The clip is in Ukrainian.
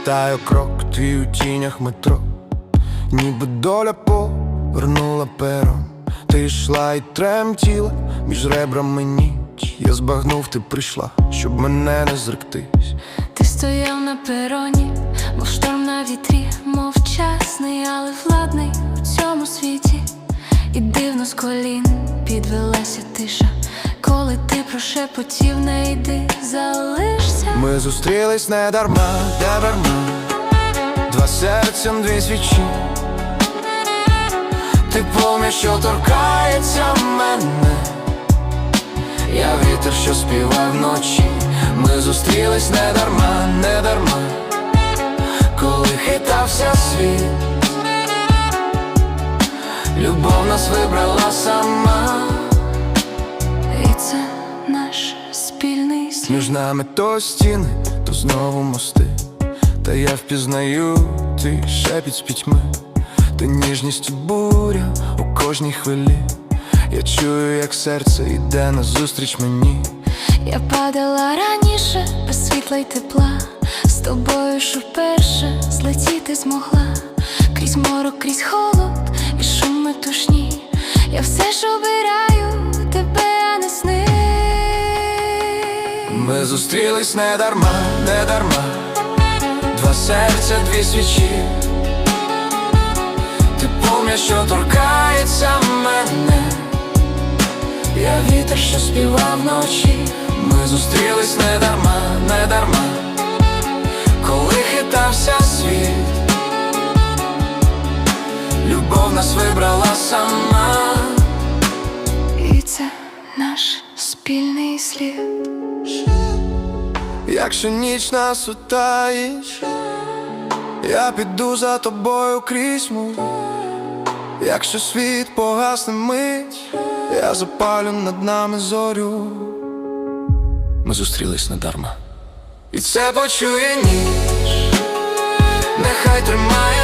Відчуваю крок твій у тінях метро, ніби доля повернула пером. Ти йшла і тремтіла між ребрами ніч. Я збагнув, ти прийшла, щоб мене не зректись. Ти стояв на пероні, мов шторм на вітрі, мов вчасний, але владний у цьому світі. І дивно з колін підвелася тиша, прошепотів, не йди, залишся. Ми зустрілись не дарма, не дарма. Два серця, дві свічі. Ти полум'я, що торкається мене. Я вітер, що співав вночі. Ми зустрілись не дарма, не дарма. Коли хитався світ. Любов нас вибрала сама Між нами то стіни, то знову мости. Та я впізнаю ти шепіт з пітьми, ти ніжність буря у кожній хвилі. Я чую, як серце йде назустріч мені. Я падала раніше без світла й тепла. З тобою ж уперше злетіти змогла. Крізь морок, крізь холод і шум метушні. Я все ж обираю Ми зустрілись не дарма, не дарма. Два серця, дві свічі. Ти полум'я, що торкається мене. Я вітер, що співав вночі. Ми зустрілись не дарма, не дарма. Коли хитався світ. Любов нас вибрала сама. І це наш спільний слід. Якщо ніч нас утаїть, я піду за тобою крізь. Якщо світ погасне мить, я запалю над нами зорю. Ми зустрілись недарма. І це почує ніч, нехай тримає